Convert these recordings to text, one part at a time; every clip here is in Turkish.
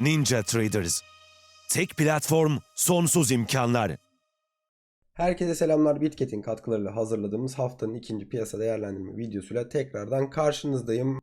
Ninja Traders. Tek platform, sonsuz imkanlar. Herkese selamlar. Bitket'in katkılarıyla hazırladığımız haftanın ikinci piyasa değerlendirme videosuyla tekrardan karşınızdayım.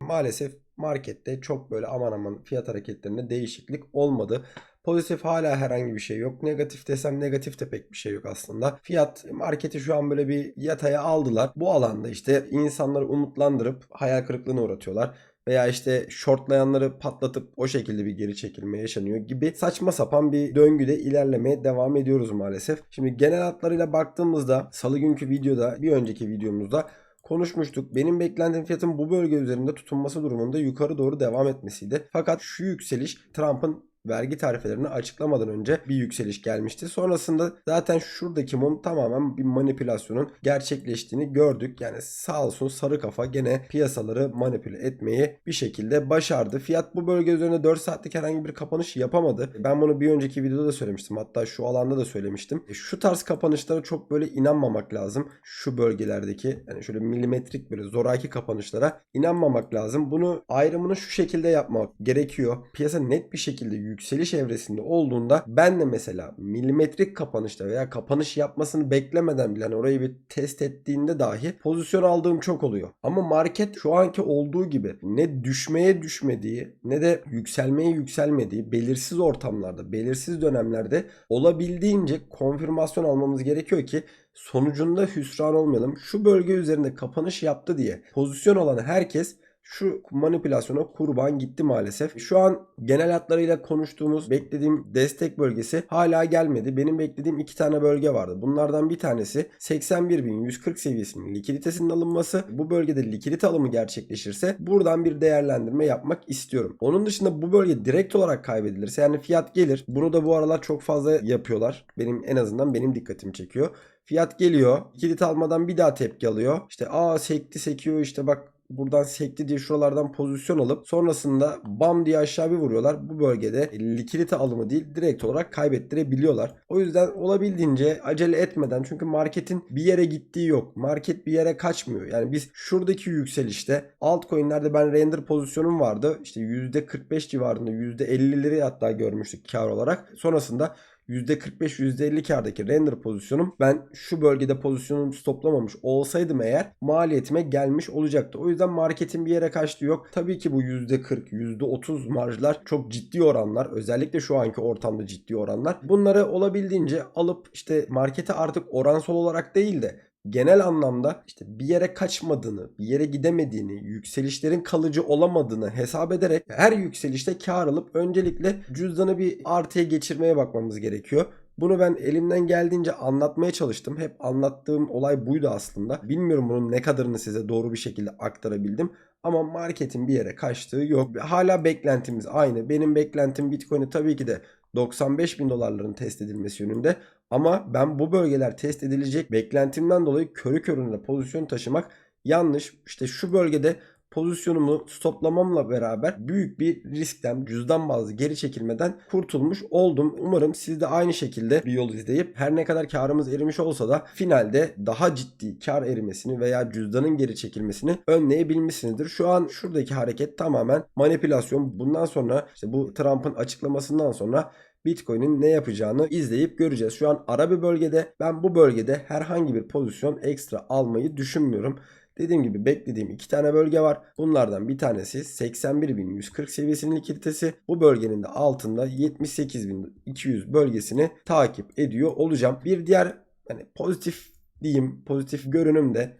Maalesef markette çok böyle aman aman fiyat hareketlerinde değişiklik olmadı. Pozitif hala herhangi bir şey yok. Negatif desem negatif de pek bir şey yok aslında. Fiyat marketi şu an böyle bir yataya aldılar. Bu alanda işte insanları umutlandırıp hayal kırıklığına uğratıyorlar veya işte shortlayanları patlatıp o şekilde bir geri çekilme yaşanıyor gibi saçma sapan bir döngüde ilerlemeye devam ediyoruz maalesef. Şimdi genel hatlarıyla baktığımızda salı günkü videoda bir önceki videomuzda konuşmuştuk. Benim beklentim fiyatın bu bölge üzerinde tutunması durumunda yukarı doğru devam etmesiydi. Fakat şu yükseliş Trump'ın vergi tarifelerini açıklamadan önce bir yükseliş gelmişti. Sonrasında zaten şuradaki mum tamamen bir manipülasyonun gerçekleştiğini gördük. Yani sağ olsun sarı kafa gene piyasaları manipüle etmeyi bir şekilde başardı. Fiyat bu bölge üzerinde 4 saatlik herhangi bir kapanış yapamadı. Ben bunu bir önceki videoda da söylemiştim. Hatta şu alanda da söylemiştim. E, Şu tarz kapanışlara çok böyle inanmamak lazım. Şu bölgelerdeki yani şöyle milimetrik böyle zoraki kapanışlara inanmamak lazım. Bunu ayrımını şu şekilde yapmak gerekiyor. Piyasa net bir şekilde yükseliş evresinde olduğunda ben de mesela milimetrik kapanışta veya kapanış yapmasını beklemeden bile hani orayı bir test ettiğinde dahi pozisyon aldığım çok oluyor. Ama market şu anki olduğu gibi ne düşmeye düşmediği ne de yükselmeye yükselmediği belirsiz ortamlarda, belirsiz dönemlerde olabildiğince konfirmasyon almamız gerekiyor ki sonucunda hüsran olmayalım. Şu bölge üzerinde kapanış yaptı diye pozisyon olan herkes şu manipülasyona kurban gitti maalesef. Şu an genel hatlarıyla konuştuğumuz beklediğim destek bölgesi hala gelmedi. Benim beklediğim iki tane bölge vardı. Bunlardan bir tanesi 81.140 seviyesinin likiditesinin alınması. Bu bölgede likidite alımı gerçekleşirse buradan bir değerlendirme yapmak istiyorum. Onun dışında bu bölge direkt olarak kaybedilirse yani fiyat gelir. Bunu da bu aralar çok fazla yapıyorlar. Benim en azından benim dikkatimi çekiyor. Fiyat geliyor. Likidite almadan bir daha tepki alıyor. İşte aa sekti sekiyor işte bak buradan sekti diye şuralardan pozisyon alıp sonrasında bam diye aşağı bir vuruyorlar. Bu bölgede likidite alımı değil direkt olarak kaybettirebiliyorlar. O yüzden olabildiğince acele etmeden çünkü marketin bir yere gittiği yok. Market bir yere kaçmıyor. Yani biz şuradaki yükselişte altcoin'lerde ben render pozisyonum vardı. İşte %45 civarında %50'leri hatta görmüştük kar olarak. Sonrasında %45-%50 kardaki render pozisyonum ben şu bölgede pozisyonumu stoplamamış olsaydım eğer maliyetime gelmiş olacaktı. O yüzden marketin bir yere kaçtığı yok. Tabii ki bu %40, %30 marjlar çok ciddi oranlar. Özellikle şu anki ortamda ciddi oranlar. Bunları olabildiğince alıp işte markete artık oransal olarak değil de genel anlamda işte bir yere kaçmadığını, bir yere gidemediğini, yükselişlerin kalıcı olamadığını hesap ederek her yükselişte kar alıp öncelikle cüzdanı bir artıya geçirmeye bakmamız gerekiyor. Bunu ben elimden geldiğince anlatmaya çalıştım. Hep anlattığım olay buydu aslında. Bilmiyorum bunun ne kadarını size doğru bir şekilde aktarabildim. Ama marketin bir yere kaçtığı yok. Hala beklentimiz aynı. Benim beklentim Bitcoin'i tabii ki de 95 bin dolarların test edilmesi yönünde. Ama ben bu bölgeler test edilecek beklentimden dolayı körü körüne pozisyon taşımak yanlış. İşte şu bölgede pozisyonumu stoplamamla beraber büyük bir riskten cüzdan bazlı geri çekilmeden kurtulmuş oldum. Umarım siz de aynı şekilde bir yol izleyip her ne kadar karımız erimiş olsa da finalde daha ciddi kar erimesini veya cüzdanın geri çekilmesini önleyebilmişsinizdir. Şu an şuradaki hareket tamamen manipülasyon. Bundan sonra işte bu Trump'ın açıklamasından sonra Bitcoin'in ne yapacağını izleyip göreceğiz. Şu an ara bir bölgede ben bu bölgede herhangi bir pozisyon ekstra almayı düşünmüyorum. Dediğim gibi beklediğim iki tane bölge var. Bunlardan bir tanesi 81.140 seviyesinin likiditesi. Bu bölgenin de altında 78.200 bölgesini takip ediyor olacağım. Bir diğer hani pozitif diyeyim pozitif görünüm de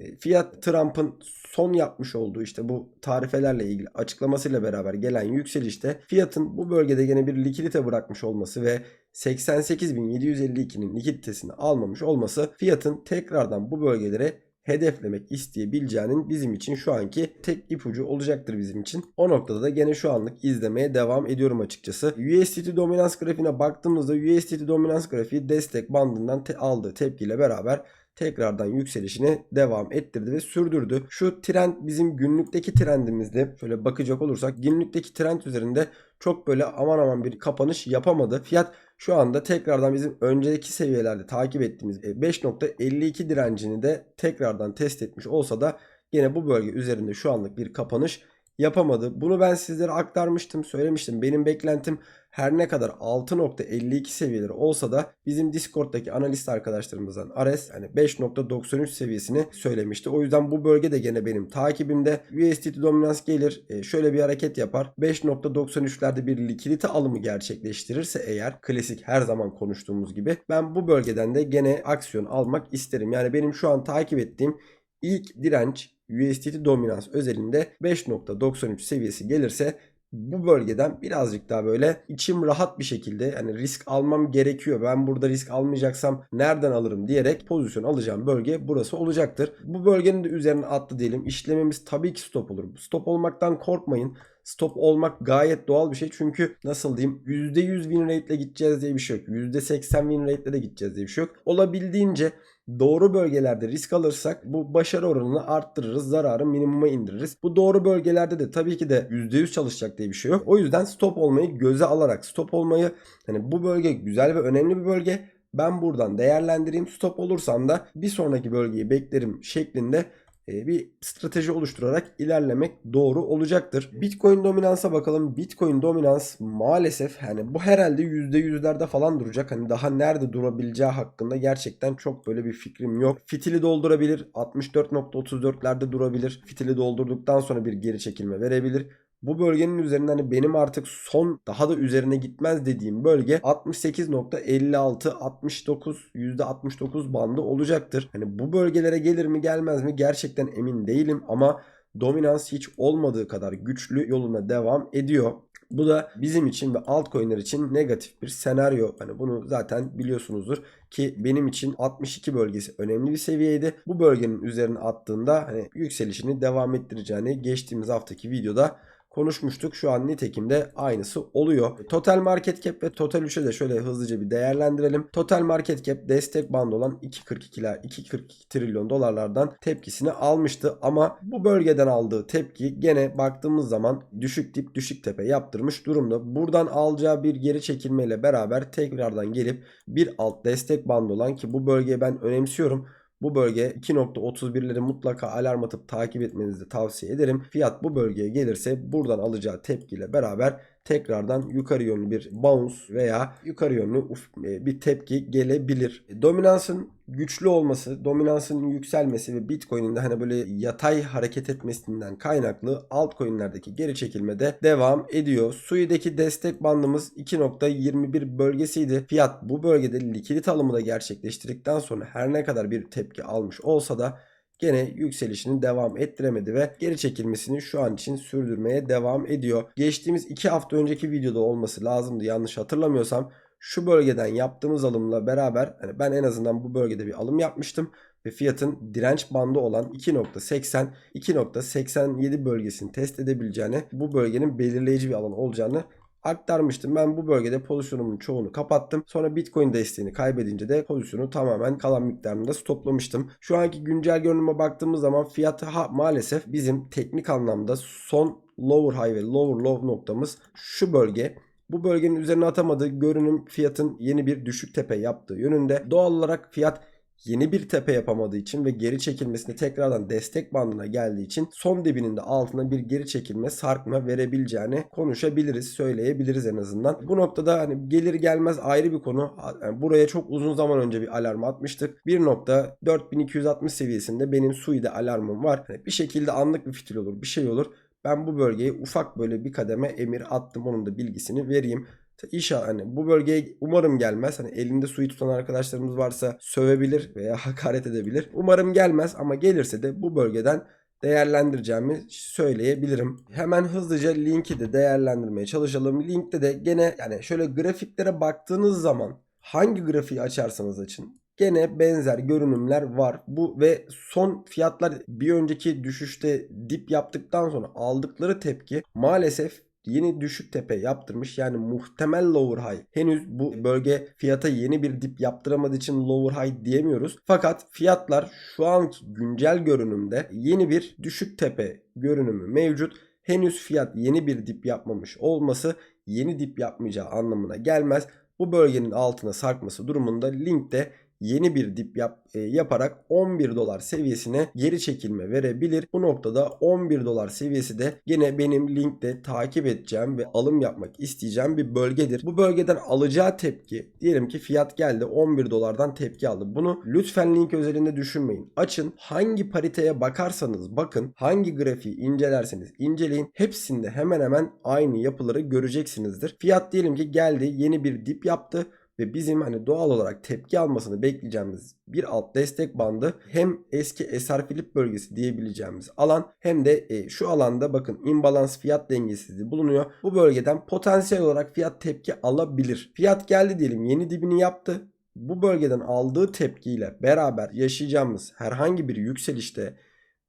e, Fiyat Trump'ın son yapmış olduğu işte bu tarifelerle ilgili açıklamasıyla beraber gelen yükselişte fiyatın bu bölgede gene bir likidite bırakmış olması ve 88.752'nin likiditesini almamış olması fiyatın tekrardan bu bölgelere hedeflemek isteyebileceğinin bizim için şu anki tek ipucu olacaktır bizim için. O noktada da gene şu anlık izlemeye devam ediyorum açıkçası. USDT dominans grafiğine baktığımızda USDT dominans grafiği destek bandından te aldığı tepkiyle beraber tekrardan yükselişini devam ettirdi ve sürdürdü. Şu trend bizim günlükteki trendimizde şöyle bakacak olursak günlükteki trend üzerinde çok böyle aman aman bir kapanış yapamadı. Fiyat şu anda tekrardan bizim önceki seviyelerde takip ettiğimiz 5.52 direncini de tekrardan test etmiş olsa da gene bu bölge üzerinde şu anlık bir kapanış yapamadı. Bunu ben sizlere aktarmıştım, söylemiştim. Benim beklentim her ne kadar 6.52 seviyeleri olsa da bizim Discord'daki analist arkadaşlarımızdan Ares yani 5.93 seviyesini söylemişti. O yüzden bu bölge de gene benim takibimde. USDT dominans gelir e, şöyle bir hareket yapar. 5.93'lerde bir likidite alımı gerçekleştirirse eğer klasik her zaman konuştuğumuz gibi ben bu bölgeden de gene aksiyon almak isterim. Yani benim şu an takip ettiğim ilk direnç USDT dominans özelinde 5.93 seviyesi gelirse bu bölgeden birazcık daha böyle içim rahat bir şekilde yani risk almam gerekiyor. Ben burada risk almayacaksam nereden alırım diyerek pozisyon alacağım bölge burası olacaktır. Bu bölgenin de üzerine attı diyelim. İşlememiz tabii ki stop olur. Stop olmaktan korkmayın. Stop olmak gayet doğal bir şey. Çünkü nasıl diyeyim %100 win rate ile gideceğiz diye bir şey yok. %80 win rate ile de gideceğiz diye bir şey yok. Olabildiğince doğru bölgelerde risk alırsak bu başarı oranını arttırırız. Zararı minimuma indiririz. Bu doğru bölgelerde de tabii ki de %100 çalışacak diye bir şey yok. O yüzden stop olmayı göze alarak stop olmayı hani bu bölge güzel ve önemli bir bölge. Ben buradan değerlendireyim. Stop olursam da bir sonraki bölgeyi beklerim şeklinde bir strateji oluşturarak ilerlemek doğru olacaktır. Bitcoin dominansa bakalım. Bitcoin dominans maalesef yani bu herhalde %100'lerde falan duracak. Hani daha nerede durabileceği hakkında gerçekten çok böyle bir fikrim yok. Fitili doldurabilir. 64.34'lerde durabilir. Fitili doldurduktan sonra bir geri çekilme verebilir. Bu bölgenin üzerinde hani benim artık son daha da üzerine gitmez dediğim bölge 68.56 69 %69 bandı olacaktır. Hani bu bölgelere gelir mi gelmez mi gerçekten emin değilim ama dominans hiç olmadığı kadar güçlü yoluna devam ediyor. Bu da bizim için ve altcoin'ler için negatif bir senaryo. Hani bunu zaten biliyorsunuzdur ki benim için 62 bölgesi önemli bir seviyeydi. Bu bölgenin üzerine attığında hani yükselişini devam ettireceğini geçtiğimiz haftaki videoda konuşmuştuk. Şu an nitekim de aynısı oluyor. Total market cap ve total 3'e de şöyle hızlıca bir değerlendirelim. Total market cap destek bandı olan 2.42 ila 2.42 trilyon dolarlardan tepkisini almıştı. Ama bu bölgeden aldığı tepki gene baktığımız zaman düşük dip düşük tepe yaptırmış durumda. Buradan alacağı bir geri çekilmeyle beraber tekrardan gelip bir alt destek bandı olan ki bu bölgeyi ben önemsiyorum. Bu bölge 2.31'leri mutlaka alarm atıp takip etmenizi tavsiye ederim. Fiyat bu bölgeye gelirse buradan alacağı tepkiyle beraber tekrardan yukarı yönlü bir bounce veya yukarı yönlü e, bir tepki gelebilir. Dominansın güçlü olması, dominansın yükselmesi ve Bitcoin'in de hani böyle yatay hareket etmesinden kaynaklı altcoin'lerdeki geri çekilme de devam ediyor. Sui'deki destek bandımız 2.21 bölgesiydi. Fiyat bu bölgede likidite alımı da gerçekleştirdikten sonra her ne kadar bir tepki almış olsa da gene yükselişini devam ettiremedi ve geri çekilmesini şu an için sürdürmeye devam ediyor. Geçtiğimiz 2 hafta önceki videoda olması lazımdı yanlış hatırlamıyorsam. Şu bölgeden yaptığımız alımla beraber hani ben en azından bu bölgede bir alım yapmıştım ve fiyatın direnç bandı olan 2.80 2.87 bölgesini test edebileceğini bu bölgenin belirleyici bir alan olacağını aktarmıştım. Ben bu bölgede pozisyonumun çoğunu kapattım. Sonra Bitcoin desteğini kaybedince de pozisyonu tamamen kalan miktarında stoplamıştım. Şu anki güncel görünüme baktığımız zaman fiyatı ha, maalesef bizim teknik anlamda son lower high ve lower low noktamız şu bölge. Bu bölgenin üzerine atamadığı görünüm fiyatın yeni bir düşük tepe yaptığı yönünde. Doğal olarak fiyat yeni bir tepe yapamadığı için ve geri çekilmesinde tekrardan destek bandına geldiği için son dibinin de altına bir geri çekilme sarkma verebileceğini konuşabiliriz söyleyebiliriz en azından. Bu noktada hani gelir gelmez ayrı bir konu. Yani buraya çok uzun zaman önce bir alarm atmıştık. 1.4260 seviyesinde benim Sui'de alarmım var. Yani bir şekilde anlık bir fitil olur bir şey olur. Ben bu bölgeye ufak böyle bir kademe emir attım. Onun da bilgisini vereyim. İnşallah hani bu bölgeye umarım gelmez. Hani elinde suyu tutan arkadaşlarımız varsa sövebilir veya hakaret edebilir. Umarım gelmez ama gelirse de bu bölgeden değerlendireceğimi söyleyebilirim. Hemen hızlıca linki de değerlendirmeye çalışalım. Linkte de gene yani şöyle grafiklere baktığınız zaman hangi grafiği açarsanız açın gene benzer görünümler var. Bu ve son fiyatlar bir önceki düşüşte dip yaptıktan sonra aldıkları tepki maalesef yeni düşük tepe yaptırmış. Yani muhtemel lower high. Henüz bu bölge fiyata yeni bir dip yaptıramadığı için lower high diyemiyoruz. Fakat fiyatlar şu anki güncel görünümde yeni bir düşük tepe görünümü mevcut. Henüz fiyat yeni bir dip yapmamış olması yeni dip yapmayacağı anlamına gelmez. Bu bölgenin altına sarkması durumunda linkte yeni bir dip yap, e, yaparak 11 dolar seviyesine geri çekilme verebilir. Bu noktada 11 dolar seviyesi de yine benim linkte takip edeceğim ve alım yapmak isteyeceğim bir bölgedir. Bu bölgeden alacağı tepki diyelim ki fiyat geldi 11 dolardan tepki aldı. Bunu lütfen link özelinde düşünmeyin. Açın hangi pariteye bakarsanız bakın hangi grafiği incelerseniz inceleyin hepsinde hemen hemen aynı yapıları göreceksinizdir. Fiyat diyelim ki geldi yeni bir dip yaptı ve bizim hani doğal olarak tepki almasını bekleyeceğimiz bir alt destek bandı hem eski SR Philip bölgesi diyebileceğimiz alan hem de e, şu alanda bakın imbalans fiyat dengesizliği bulunuyor. Bu bölgeden potansiyel olarak fiyat tepki alabilir. Fiyat geldi diyelim yeni dibini yaptı. Bu bölgeden aldığı tepkiyle beraber yaşayacağımız herhangi bir yükselişte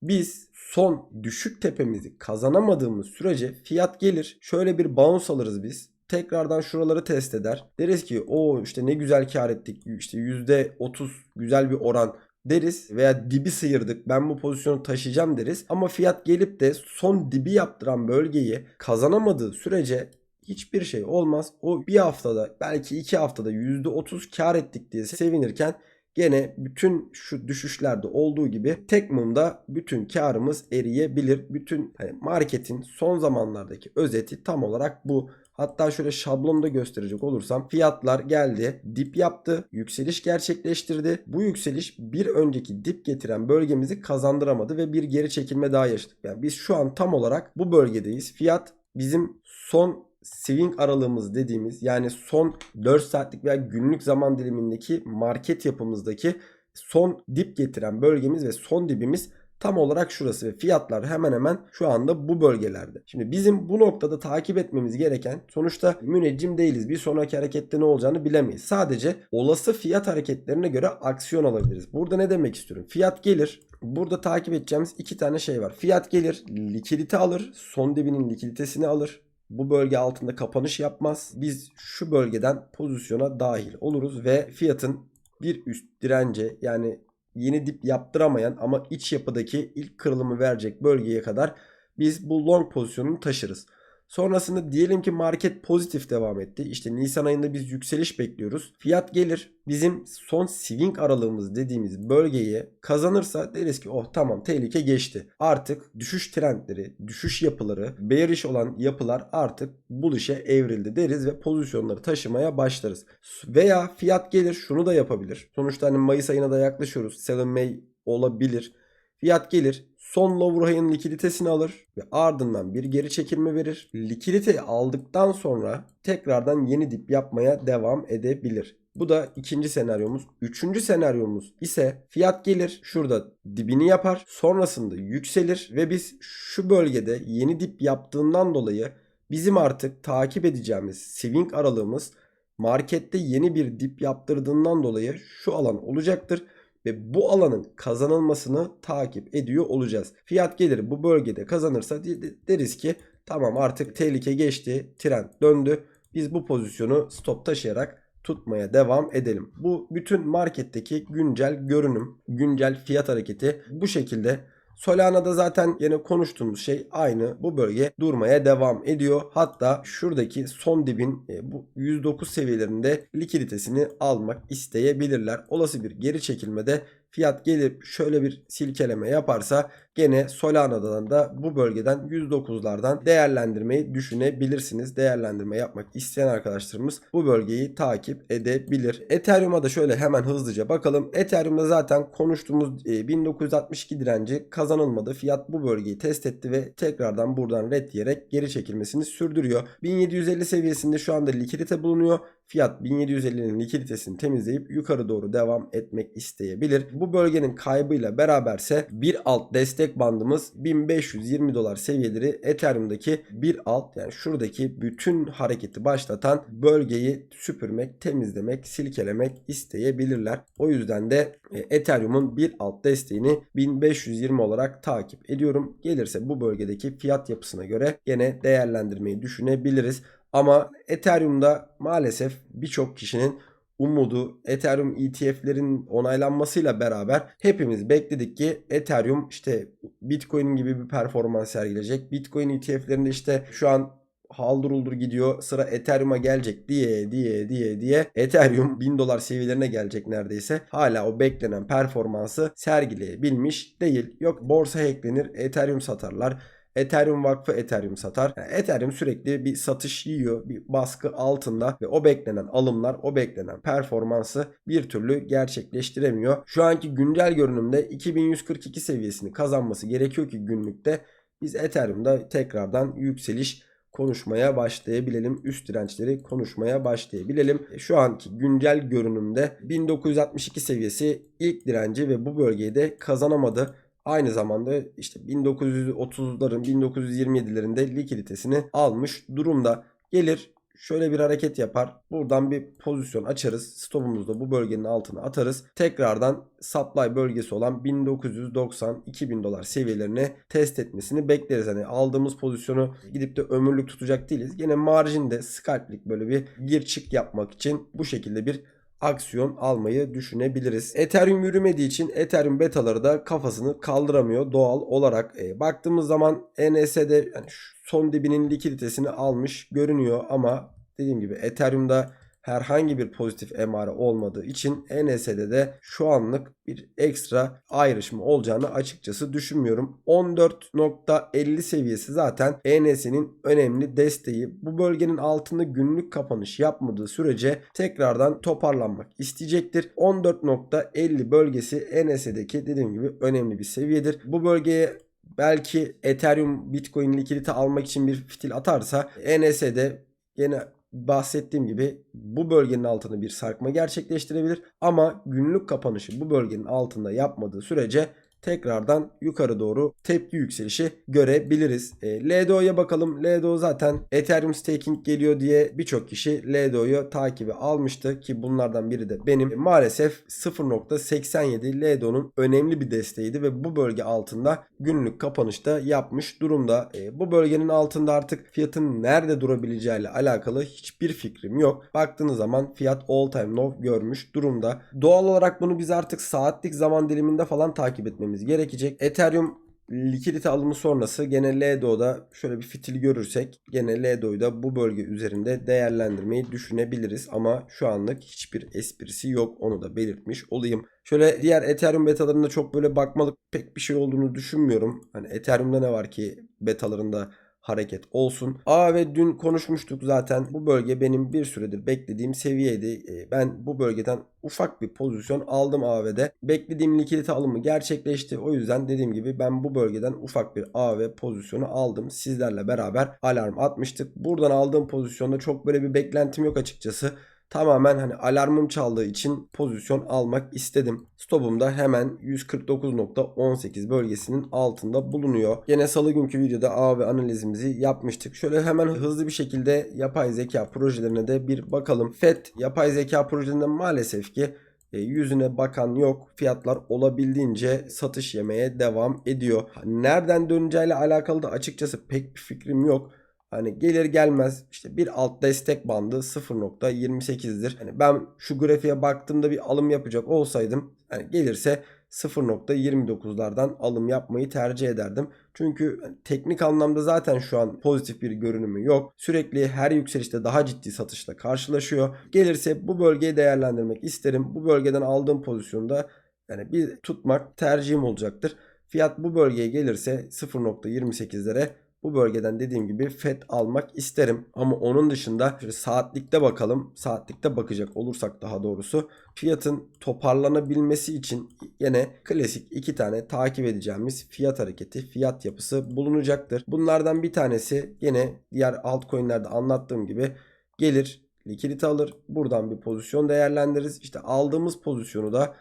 biz son düşük tepemizi kazanamadığımız sürece fiyat gelir. Şöyle bir bounce alırız biz tekrardan şuraları test eder. Deriz ki o işte ne güzel kar ettik işte %30 güzel bir oran deriz veya dibi sıyırdık ben bu pozisyonu taşıyacağım deriz. Ama fiyat gelip de son dibi yaptıran bölgeyi kazanamadığı sürece hiçbir şey olmaz. O bir haftada belki iki haftada %30 kar ettik diye sevinirken Gene bütün şu düşüşlerde olduğu gibi tek mumda bütün karımız eriyebilir. Bütün hani marketin son zamanlardaki özeti tam olarak bu. Hatta şöyle şablonda gösterecek olursam fiyatlar geldi, dip yaptı, yükseliş gerçekleştirdi. Bu yükseliş bir önceki dip getiren bölgemizi kazandıramadı ve bir geri çekilme daha yaşadık. Yani biz şu an tam olarak bu bölgedeyiz. Fiyat bizim son swing aralığımız dediğimiz yani son 4 saatlik veya günlük zaman dilimindeki market yapımızdaki son dip getiren bölgemiz ve son dibimiz tam olarak şurası ve fiyatlar hemen hemen şu anda bu bölgelerde. Şimdi bizim bu noktada takip etmemiz gereken sonuçta müneccim değiliz. Bir sonraki harekette ne olacağını bilemeyiz. Sadece olası fiyat hareketlerine göre aksiyon alabiliriz. Burada ne demek istiyorum? Fiyat gelir. Burada takip edeceğimiz iki tane şey var. Fiyat gelir, likidite alır, son dibinin likiditesini alır bu bölge altında kapanış yapmaz. Biz şu bölgeden pozisyona dahil oluruz ve fiyatın bir üst dirence yani yeni dip yaptıramayan ama iç yapıdaki ilk kırılımı verecek bölgeye kadar biz bu long pozisyonunu taşırız. Sonrasında diyelim ki market pozitif devam etti. İşte Nisan ayında biz yükseliş bekliyoruz. Fiyat gelir. Bizim son swing aralığımız dediğimiz bölgeyi kazanırsa deriz ki oh tamam tehlike geçti. Artık düşüş trendleri, düşüş yapıları, bearish olan yapılar artık bulish'e evrildi deriz ve pozisyonları taşımaya başlarız. Veya fiyat gelir şunu da yapabilir. Sonuçta hani Mayıs ayına da yaklaşıyoruz. Sell in May olabilir. Fiyat gelir son high'ın likiditesini alır ve ardından bir geri çekilme verir. Likiditeyi aldıktan sonra tekrardan yeni dip yapmaya devam edebilir. Bu da ikinci senaryomuz. Üçüncü senaryomuz ise fiyat gelir şurada dibini yapar sonrasında yükselir ve biz şu bölgede yeni dip yaptığından dolayı bizim artık takip edeceğimiz swing aralığımız markette yeni bir dip yaptırdığından dolayı şu alan olacaktır ve bu alanın kazanılmasını takip ediyor olacağız. Fiyat gelir bu bölgede kazanırsa deriz ki tamam artık tehlike geçti, trend döndü. Biz bu pozisyonu stop taşıyarak tutmaya devam edelim. Bu bütün marketteki güncel görünüm, güncel fiyat hareketi bu şekilde Solana'da zaten yine konuştuğumuz şey aynı. Bu bölge durmaya devam ediyor. Hatta şuradaki son dibin e, bu 109 seviyelerinde likiditesini almak isteyebilirler. Olası bir geri çekilmede fiyat gelip şöyle bir silkeleme yaparsa gene Solana'dan da bu bölgeden 109'lardan değerlendirmeyi düşünebilirsiniz. Değerlendirme yapmak isteyen arkadaşlarımız bu bölgeyi takip edebilir. Ethereum'a da şöyle hemen hızlıca bakalım. Ethereum'da zaten konuştuğumuz 1962 e, direnci kazanılmadı. Fiyat bu bölgeyi test etti ve tekrardan buradan red diyerek geri çekilmesini sürdürüyor. 1750 seviyesinde şu anda likidite bulunuyor. Fiyat 1750'nin likiditesini temizleyip yukarı doğru devam etmek isteyebilir. Bu bölgenin kaybıyla beraberse bir alt destek bandımız 1520 dolar seviyeleri Ethereum'daki bir alt yani şuradaki bütün hareketi başlatan bölgeyi süpürmek, temizlemek, silkelemek isteyebilirler. O yüzden de e, Ethereum'un bir alt desteğini 1520 olarak takip ediyorum. Gelirse bu bölgedeki fiyat yapısına göre yine değerlendirmeyi düşünebiliriz. Ama Ethereum'da maalesef birçok kişinin umudu Ethereum ETF'lerin onaylanmasıyla beraber hepimiz bekledik ki Ethereum işte Bitcoin gibi bir performans sergileyecek. Bitcoin ETF'lerinde işte şu an haldır uldur gidiyor. Sıra Ethereum'a gelecek diye diye diye diye Ethereum 1000 dolar seviyelerine gelecek neredeyse. Hala o beklenen performansı sergileyebilmiş değil. Yok borsa hacklenir, Ethereum satarlar. Ethereum vakfı Ethereum satar. Yani Ethereum sürekli bir satış yiyor, bir baskı altında ve o beklenen alımlar, o beklenen performansı bir türlü gerçekleştiremiyor. Şu anki güncel görünümde 2142 seviyesini kazanması gerekiyor ki günlükte biz Ethereum'da tekrardan yükseliş konuşmaya başlayabilelim. Üst dirençleri konuşmaya başlayabilelim. E, Şu anki güncel görünümde 1962 seviyesi ilk direnci ve bu bölgeyi de kazanamadı. Aynı zamanda işte 1930'ların 1927'lerinde likiditesini almış durumda. Gelir şöyle bir hareket yapar. Buradan bir pozisyon açarız. Stopumuzu da bu bölgenin altına atarız. Tekrardan supply bölgesi olan 1990-2000 dolar seviyelerini test etmesini bekleriz. Hani aldığımız pozisyonu gidip de ömürlük tutacak değiliz. Yine marjinde scalplik böyle bir gir çık yapmak için bu şekilde bir aksiyon almayı düşünebiliriz. Ethereum yürümediği için Ethereum betaları da kafasını kaldıramıyor doğal olarak. E, baktığımız zaman NS'de yani son dibinin likiditesini almış görünüyor ama dediğim gibi Ethereum'da herhangi bir pozitif emare olmadığı için NS'de de şu anlık bir ekstra ayrışma olacağını açıkçası düşünmüyorum. 14.50 seviyesi zaten ENS'nin önemli desteği. Bu bölgenin altında günlük kapanış yapmadığı sürece tekrardan toparlanmak isteyecektir. 14.50 bölgesi ENS'deki dediğim gibi önemli bir seviyedir. Bu bölgeye belki Ethereum Bitcoin likidite almak için bir fitil atarsa ENS'de yine bahsettiğim gibi bu bölgenin altında bir sarkma gerçekleştirebilir. Ama günlük kapanışı bu bölgenin altında yapmadığı sürece tekrardan yukarı doğru tepki yükselişi görebiliriz. E, LDO'ya bakalım. LDO zaten Ethereum staking geliyor diye birçok kişi LDO'yu takibi almıştı ki bunlardan biri de benim. E, maalesef 0.87 LDO'nun önemli bir desteğiydi ve bu bölge altında günlük kapanışta yapmış durumda. E, bu bölgenin altında artık fiyatın nerede durabileceğiyle alakalı hiçbir fikrim yok. Baktığınız zaman fiyat all time low görmüş durumda. Doğal olarak bunu biz artık saatlik zaman diliminde falan takip etmemiz gerekecek. Ethereum likidite alımı sonrası gene LDO'da şöyle bir fitil görürsek gene LDO'yu da bu bölge üzerinde değerlendirmeyi düşünebiliriz ama şu anlık hiçbir esprisi yok onu da belirtmiş olayım. Şöyle diğer Ethereum betalarında çok böyle bakmalık pek bir şey olduğunu düşünmüyorum. Hani Ethereum'da ne var ki betalarında hareket olsun. A ve dün konuşmuştuk zaten. Bu bölge benim bir süredir beklediğim seviyeydi. Ee, Ben bu bölgeden ufak bir pozisyon aldım AV'de. Beklediğim likidite alımı gerçekleşti. O yüzden dediğim gibi ben bu bölgeden ufak bir AV pozisyonu aldım. Sizlerle beraber alarm atmıştık. Buradan aldığım pozisyonda çok böyle bir beklentim yok açıkçası. Tamamen hani alarmım çaldığı için pozisyon almak istedim. Stopum da hemen 149.18 bölgesinin altında bulunuyor. Yine salı günkü videoda A ve analizimizi yapmıştık. Şöyle hemen hızlı bir şekilde yapay zeka projelerine de bir bakalım. FED yapay zeka projelerinde maalesef ki e, yüzüne bakan yok. Fiyatlar olabildiğince satış yemeye devam ediyor. Nereden döneceğiyle alakalı da açıkçası pek bir fikrim yok. Hani gelir gelmez işte bir alt destek bandı 0.28'dir. Hani ben şu grafiğe baktığımda bir alım yapacak olsaydım hani gelirse 0.29'lardan alım yapmayı tercih ederdim. Çünkü hani teknik anlamda zaten şu an pozitif bir görünümü yok. Sürekli her yükselişte daha ciddi satışla karşılaşıyor. Gelirse bu bölgeyi değerlendirmek isterim. Bu bölgeden aldığım pozisyonda yani bir tutmak tercihim olacaktır. Fiyat bu bölgeye gelirse 0.28'lere bu bölgeden dediğim gibi FED almak isterim. Ama onun dışında saatlikte bakalım. Saatlikte bakacak olursak daha doğrusu fiyatın toparlanabilmesi için yine klasik iki tane takip edeceğimiz fiyat hareketi, fiyat yapısı bulunacaktır. Bunlardan bir tanesi yine diğer altcoin'lerde anlattığım gibi gelir, likidite alır. Buradan bir pozisyon değerlendiririz. İşte aldığımız pozisyonu da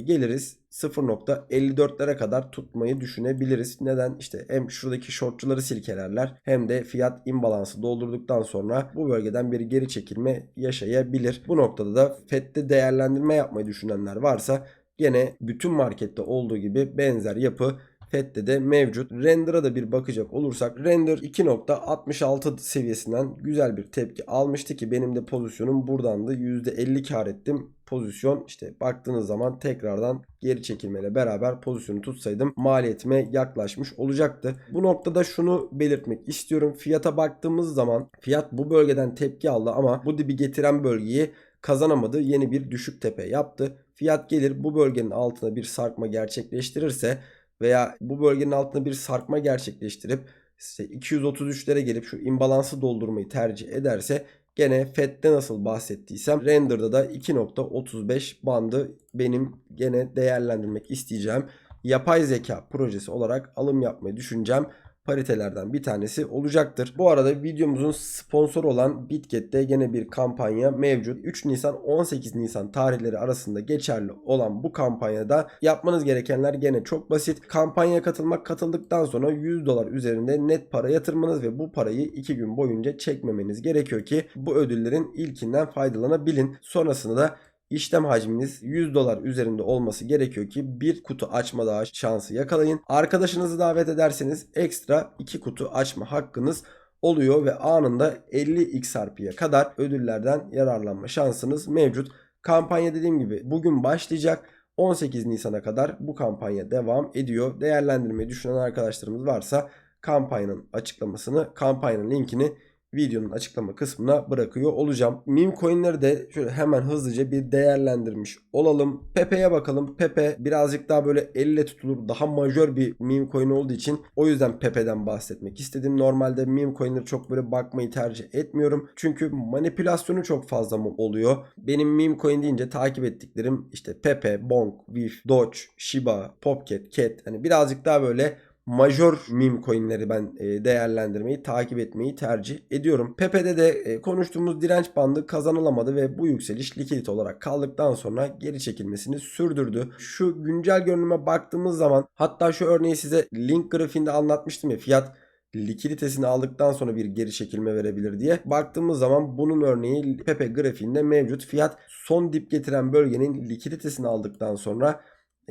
geliriz 0.54'lere kadar tutmayı düşünebiliriz. Neden? İşte hem şuradaki shortçuları silkelerler hem de fiyat imbalansı doldurduktan sonra bu bölgeden bir geri çekilme yaşayabilir. Bu noktada da FED'de değerlendirme yapmayı düşünenler varsa gene bütün markette olduğu gibi benzer yapı FED'de de mevcut. Render'a da bir bakacak olursak render 2.66 seviyesinden güzel bir tepki almıştı ki benim de pozisyonum buradandı. %50 kar ettim pozisyon işte baktığınız zaman tekrardan geri çekilmeyle beraber pozisyonu tutsaydım maliyetime yaklaşmış olacaktı. Bu noktada şunu belirtmek istiyorum. Fiyata baktığımız zaman fiyat bu bölgeden tepki aldı ama bu dibi getiren bölgeyi kazanamadı. Yeni bir düşük tepe yaptı. Fiyat gelir bu bölgenin altına bir sarkma gerçekleştirirse veya bu bölgenin altına bir sarkma gerçekleştirip işte 233'lere gelip şu imbalansı doldurmayı tercih ederse Gene FED'de nasıl bahsettiysem render'da da 2.35 bandı benim gene değerlendirmek isteyeceğim yapay zeka projesi olarak alım yapmayı düşüneceğim paritelerden bir tanesi olacaktır. Bu arada videomuzun sponsoru olan Bitget'te gene bir kampanya mevcut. 3 Nisan 18 Nisan tarihleri arasında geçerli olan bu kampanyada yapmanız gerekenler gene çok basit. Kampanyaya katılmak katıldıktan sonra 100 dolar üzerinde net para yatırmanız ve bu parayı 2 gün boyunca çekmemeniz gerekiyor ki bu ödüllerin ilkinden faydalanabilin. Sonrasında da İşlem hacminiz 100 dolar üzerinde olması gerekiyor ki bir kutu açma daha şansı yakalayın. Arkadaşınızı davet ederseniz ekstra 2 kutu açma hakkınız oluyor ve anında 50 XRP'ye kadar ödüllerden yararlanma şansınız mevcut. Kampanya dediğim gibi bugün başlayacak. 18 Nisan'a kadar bu kampanya devam ediyor. Değerlendirmeyi düşünen arkadaşlarımız varsa kampanyanın açıklamasını, kampanyanın linkini videonun açıklama kısmına bırakıyor olacağım. Meme coinleri de şöyle hemen hızlıca bir değerlendirmiş olalım. Pepe'ye bakalım. Pepe birazcık daha böyle elle tutulur daha majör bir meme coin olduğu için o yüzden Pepe'den bahsetmek istedim. Normalde meme coinleri çok böyle bakmayı tercih etmiyorum. Çünkü manipülasyonu çok fazla mı oluyor? Benim meme coin deyince takip ettiklerim işte Pepe, Bonk, Wif, Doge, Shiba, Popcat, Cat. Hani birazcık daha böyle majör meme coinleri ben e, değerlendirmeyi, takip etmeyi tercih ediyorum. Pepe'de de e, konuştuğumuz direnç bandı kazanılamadı ve bu yükseliş likidite olarak kaldıktan sonra geri çekilmesini sürdürdü. Şu güncel görünüme baktığımız zaman hatta şu örneği size link grafiğinde anlatmıştım ya fiyat likiditesini aldıktan sonra bir geri çekilme verebilir diye. Baktığımız zaman bunun örneği Pepe grafiğinde mevcut. Fiyat son dip getiren bölgenin likiditesini aldıktan sonra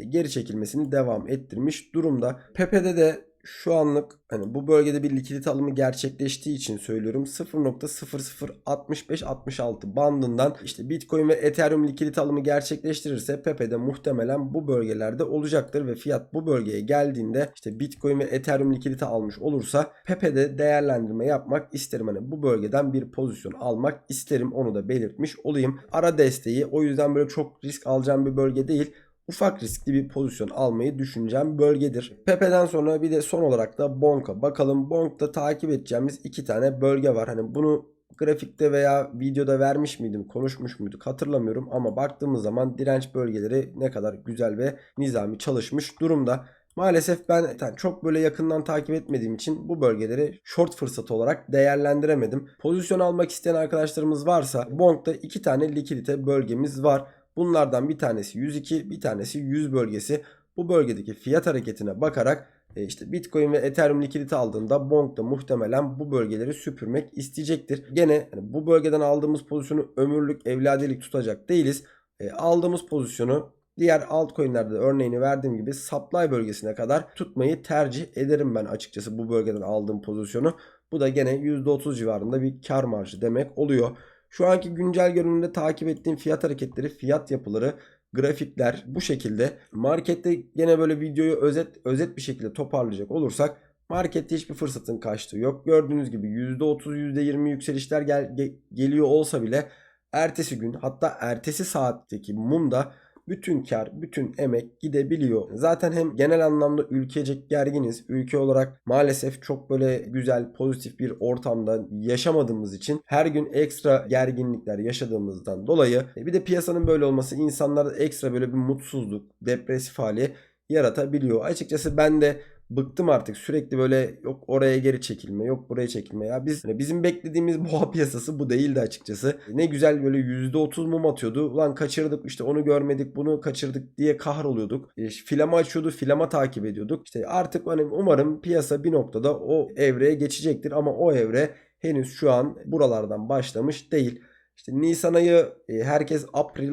geri çekilmesini devam ettirmiş durumda. Pepe'de de şu anlık hani bu bölgede bir likidite alımı gerçekleştiği için söylüyorum 0.006566 bandından işte Bitcoin ve Ethereum likidite alımı gerçekleştirirse Pepe'de muhtemelen bu bölgelerde olacaktır ve fiyat bu bölgeye geldiğinde işte Bitcoin ve Ethereum likidite almış olursa Pepe'de değerlendirme yapmak isterim. Hani bu bölgeden bir pozisyon almak isterim onu da belirtmiş olayım. Ara desteği o yüzden böyle çok risk alacağım bir bölge değil ufak riskli bir pozisyon almayı düşüneceğim bölgedir. Pepe'den sonra bir de son olarak da Bonk'a bakalım. Bonk'ta takip edeceğimiz iki tane bölge var. Hani bunu grafikte veya videoda vermiş miydim, konuşmuş muyduk hatırlamıyorum ama baktığımız zaman direnç bölgeleri ne kadar güzel ve nizami çalışmış durumda. Maalesef ben yani çok böyle yakından takip etmediğim için bu bölgeleri short fırsatı olarak değerlendiremedim. Pozisyon almak isteyen arkadaşlarımız varsa Bonk'ta iki tane likidite bölgemiz var. Bunlardan bir tanesi 102, bir tanesi 100 bölgesi. Bu bölgedeki fiyat hareketine bakarak e, işte Bitcoin ve Ethereum likidite aldığında Bonk da muhtemelen bu bölgeleri süpürmek isteyecektir. Gene yani bu bölgeden aldığımız pozisyonu ömürlük evladilik tutacak değiliz. E, aldığımız pozisyonu diğer altcoin'lerde de örneğini verdiğim gibi supply bölgesine kadar tutmayı tercih ederim ben açıkçası bu bölgeden aldığım pozisyonu. Bu da gene %30 civarında bir kar marjı demek oluyor. Şu anki güncel görünümde takip ettiğim fiyat hareketleri, fiyat yapıları, grafikler bu şekilde. Markette gene böyle videoyu özet özet bir şekilde toparlayacak olursak markette hiçbir fırsatın kaçtığı yok. Gördüğünüz gibi %30, %20 yükselişler gel, ge- geliyor olsa bile ertesi gün hatta ertesi saatteki mumda bütün kar, bütün emek gidebiliyor. Zaten hem genel anlamda ülkecek gerginiz. Ülke olarak maalesef çok böyle güzel, pozitif bir ortamda yaşamadığımız için her gün ekstra gerginlikler yaşadığımızdan dolayı e, bir de piyasanın böyle olması insanlarda ekstra böyle bir mutsuzluk, depresif hali yaratabiliyor. Açıkçası ben de bıktım artık. Sürekli böyle yok oraya geri çekilme yok buraya çekilme. Ya biz hani bizim beklediğimiz boğa piyasası bu değildi açıkçası. Ne güzel böyle %30 mum atıyordu. Ulan kaçırdık işte onu görmedik bunu kaçırdık diye kahroluyorduk. E, filama açıyordu filama takip ediyorduk. İşte artık hani umarım piyasa bir noktada o evreye geçecektir. Ama o evre henüz şu an buralardan başlamış değil. İşte Nisan ayı e, herkes April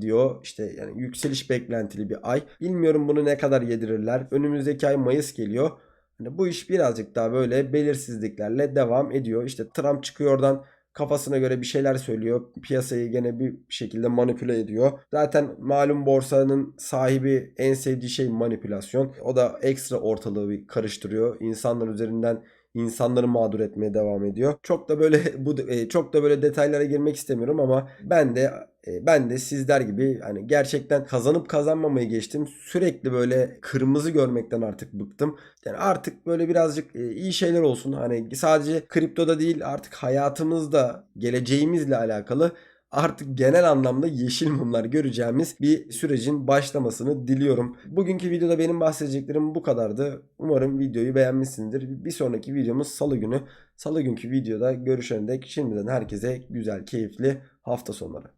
diyor. İşte yani yükseliş beklentili bir ay. Bilmiyorum bunu ne kadar yedirirler. Önümüzdeki ay Mayıs geliyor. Hani bu iş birazcık daha böyle belirsizliklerle devam ediyor. İşte Trump çıkıyor oradan kafasına göre bir şeyler söylüyor. Piyasayı gene bir şekilde manipüle ediyor. Zaten malum borsanın sahibi en sevdiği şey manipülasyon. O da ekstra ortalığı bir karıştırıyor. İnsanlar üzerinden insanları mağdur etmeye devam ediyor. Çok da böyle bu e, çok da böyle detaylara girmek istemiyorum ama ben de e, ben de sizler gibi hani gerçekten kazanıp kazanmamayı geçtim. Sürekli böyle kırmızı görmekten artık bıktım. Yani artık böyle birazcık e, iyi şeyler olsun. Hani sadece kriptoda değil artık hayatımızda geleceğimizle alakalı artık genel anlamda yeşil mumlar göreceğimiz bir sürecin başlamasını diliyorum. Bugünkü videoda benim bahsedeceklerim bu kadardı. Umarım videoyu beğenmişsinizdir. Bir sonraki videomuz salı günü. Salı günkü videoda görüşene dek şimdiden herkese güzel, keyifli hafta sonları.